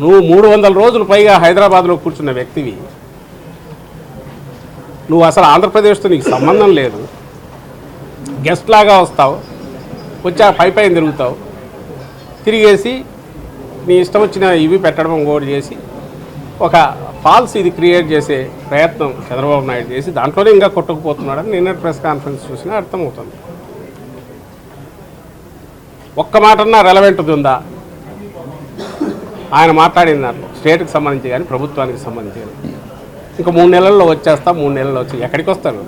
నువ్వు మూడు వందల రోజులు పైగా హైదరాబాద్లో కూర్చున్న వ్యక్తివి. నువ్వు అసలు ఆంధ్రప్రదేశ్తో నీకు సంబంధం లేదు. గెస్ట్ లాగా వస్తావు. వచ్చా పై పైన తిరుగుతావు. తిరిగేసి నీ ఇష్టం వచ్చిన ఇవి పెట్టడం ఇంకోటి చేసి ఒక ఫాల్స్ ఇది క్రియేట్ చేసే ప్రయత్నం చంద్రబాబు నాయుడు చేసి దాంట్లోనే ఇంకా కొట్టుకుపోతున్నాడని నిన్న ప్రెస్ కాన్ఫరెన్స్ చూసినా అర్థమవుతుంది. ఒక్క మాటన్నా రెలవెంట్ ఉందా? ఆయన మాట్లాడిన దాంట్లో స్టేట్కి సంబంధించి కానీ ప్రభుత్వానికి సంబంధించి కానీ ఇంకా మూడు నెలల్లో వచ్చేస్తా మూడు నెలల్లో వచ్చి ఎక్కడికి వస్తారు?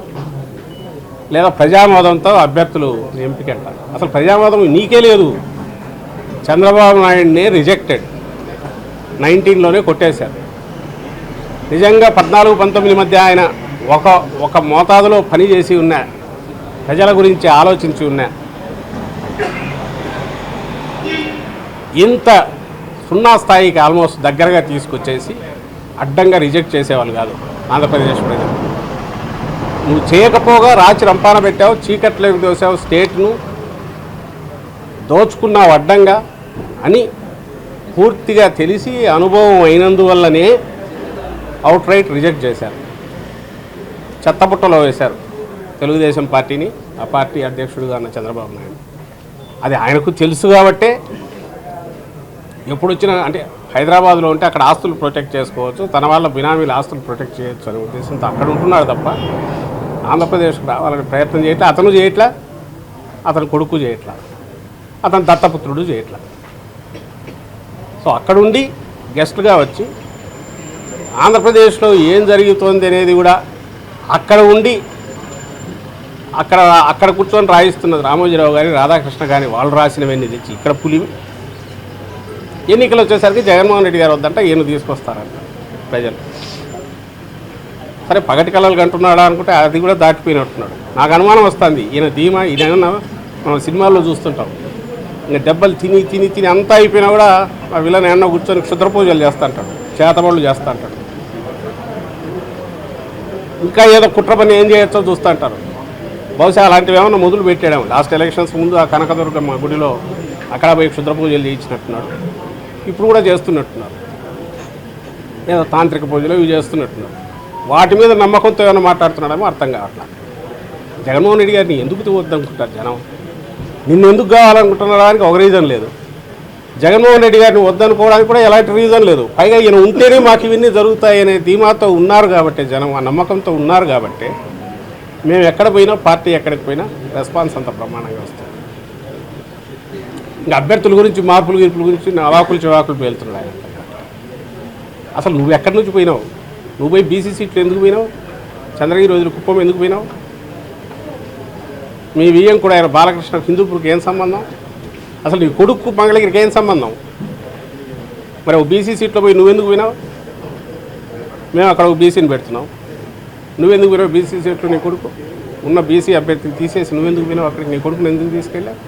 లేదా ప్రజామోదంతో అభ్యర్థులు ఎంపిక అంటారు అసలు ప్రజామోదం నీకే లేదు. చంద్రబాబు నాయుడిని రిజెక్టెడ్. నైన్టీన్లోనే కొట్టేశారు. నిజంగా పద్నాలుగు పంతొమ్మిది మధ్య ఆయన ఒక ఒక మోతాదులో పని చేసి ఉన్న ప్రజల గురించి ఆలోచించి ఉన్న ఇంత సున్నా స్థాయికి ఆల్మోస్ట్ దగ్గరగా తీసుకొచ్చేసి అడ్డంగా రిజెక్ట్ చేసేవాళ్ళు కాదు ఆంధ్రప్రదేశ్ ప్రజలు. నువ్వు చేయకపోగా రాచి రంపాన పెట్టావు చీకట్లోకి దోసావు స్టేట్ను దోచుకున్నావు అడ్డంగా అని పూర్తిగా తెలిసి అనుభవం అయినందువల్లనే అవుట్ రైట్ రిజెక్ట్ చేశారు. చెత్తపుట్టలో వేశారు తెలుగుదేశం పార్టీని ఆ పార్టీ అధ్యక్షుడుగా ఉన్న చంద్రబాబు నాయుడు. అది ఆయనకు తెలుసు కాబట్టే ఎప్పుడు వచ్చినా అంటే హైదరాబాద్లో ఉంటే అక్కడ ఆస్తులు ప్రొటెక్ట్ చేసుకోవచ్చు. తన వాళ్ళ బినామీల ఆస్తులు ప్రొటెక్ట్ చేయొచ్చు అనే ఉద్దేశంతో అక్కడ ఉంటున్నాడు తప్ప ఆంధ్రప్రదేశ్కి రావాలని ప్రయత్నం చేయట్లా అతను చేయట్లా అతని కొడుకు చేయట్లా అతని దత్తపుత్రుడు చేయట్లా. సో అక్కడుండి గెస్ట్గా వచ్చి ఆంధ్రప్రదేశ్లో ఏం జరుగుతోంది అనేది కూడా అక్కడ ఉండి అక్కడ అక్కడ కూర్చొని రాయిస్తున్నది రామోజీరావు గారి రాధాకృష్ణ గారి వాళ్ళు రాసినవన్నీ తెచ్చి ఇక్కడ పులి ఎన్నికలు వచ్చేసరికి జగన్మోహన్ రెడ్డి గారు వద్దంట ఈయన తీసుకొస్తారంట ప్రజలు. సరే పగటి కళలు కంటున్నాడా అనుకుంటే అది కూడా దాటిపోయినట్టున్నాడు. నాకు అనుమానం వస్తుంది. ఈయన ధీమా ఈయన మనం సినిమాల్లో చూస్తుంటాం. ఇంకా దెబ్బలు తిని తిని తిని అంతా అయిపోయినా కూడా ఆ విలన్ ఎన్న కూర్చొని క్షుద్ర పూజలు చేస్తా అంటాడు చేతబడులు చేస్తా అంటాడు ఇంకా ఏదో కుట్ర పని ఏం చేయొచ్చో చూస్తూ అంటారు బహుశా అలాంటివి ఏమైనా మొదలు పెట్టాడేమో. లాస్ట్ ఎలక్షన్స్ ముందు ఆ కనకదుర్గమ్మ గుడిలో అక్కడ పోయి క్షుద్ర పూజలు చేయించినట్టున్నాడు. ఇప్పుడు కూడా చేస్తున్నట్టున్నారు. లేదా తాంత్రిక పూజలు ఇవి చేస్తున్నట్టున్నారు. వాటి మీద నమ్మకంతో ఏమైనా మాట్లాడుతున్నాడేమో అర్థం కావట్లా. జగన్మోహన్ రెడ్డి గారిని ఎందుకు వద్దనుకుంటారు జనం? నిన్ను ఎందుకు కావాలనుకుంటున్నాడానికి ఒక రీజన్ లేదు. జగన్మోహన్ రెడ్డి గారిని వద్దనుకోవడానికి కూడా ఎలాంటి రీజన్ లేదు. పైగా ఈయన ఉంటేనే మాకు ఇవన్నీ జరుగుతాయనే ధీమాతో ఉన్నారు కాబట్టి జనం ఆ నమ్మకంతో ఉన్నారు కాబట్టి మేము ఎక్కడ పోయినా పార్టీ ఎక్కడికి పోయినా రెస్పాన్స్ అంత ప్రమాణంగా వస్తుంది. ఇంకా అభ్యర్థుల గురించి మార్పుల గీర్పుల గురించి అవాకులు చివాకులు పేలుతున్నాడు ఆయన అసలు నువ్వు ఎక్కడి నుంచి పోయినావు? నువ్వు పోయి బీసీ సీట్లు ఎందుకు పోయినావు? చంద్రగిరి రోజులు కుప్పం ఎందుకు పోయినావు? మీ వియ్యం కూడా ఆయన బాలకృష్ణ హిందూపూర్కి ఏం సంబంధం? అసలు నీ కొడుకు మంగళగిరికి ఏం సంబంధం? మరి ఒక బీసీ సీట్లో పోయి నువ్వెందుకు పోయినావు? మేము అక్కడ ఒక బీసీని పెడుతున్నాం. నువ్వెందుకు పోయినావు బీసీ సీట్లో నీ కొడుకు? ఉన్న బీసీ అభ్యర్థిని తీసేసి నువ్వెందుకు పోయినావు? అక్కడికి నీ కొడుకుని ఎందుకు తీసుకెళ్ళావు?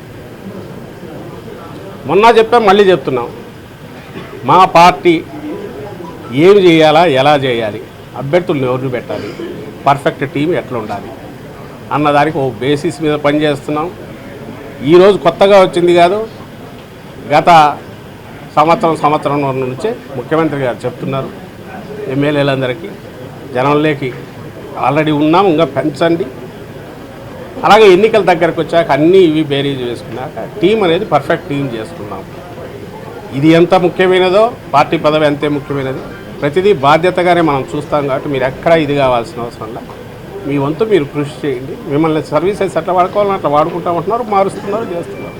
మొన్న చెప్పాం మళ్ళీ చెప్తున్నాం. మా పార్టీ ఏమి చేయాలా ఎలా చేయాలి అభ్యర్థులను ఎవరిని పెట్టాలి పర్ఫెక్ట్ టీం ఎట్లా ఉండాలి అన్నదానికి ఓ బేసిస్ మీద పనిచేస్తున్నాం ఈరోజు కొత్తగా వచ్చింది కాదు గత సంవత్సరం సంవత్సరం నుంచే ముఖ్యమంత్రి గారు చెప్తున్నారు. ఎమ్మెల్యేలందరికీ జనంలోకి ఆల్రెడీ ఉన్నాము ఇంకా పెంచండి. అలాగే ఎన్నికల దగ్గరకు వచ్చాక అన్నీ ఇవి బేరీజ్ వేసుకున్నాక టీం అనేది పర్ఫెక్ట్ టీం చేసుకున్నాం. ఇది ఎంత ముఖ్యమైనదో పార్టీ పదవి అంతే ముఖ్యమైనది. ప్రతిదీ బాధ్యతగానే మనం చూస్తాం కాబట్టి మీరు ఎక్కడా ఇది కావాల్సిన అవసరం లేదు. మీ వంతు మీరు కృషి చేయండి. మిమ్మల్ని సర్వీసెస్ ఎట్లా వాడుకోవాలని అట్లా వాడుకుంటామంటున్నారు మారుస్తున్నారు చేస్తున్నారు.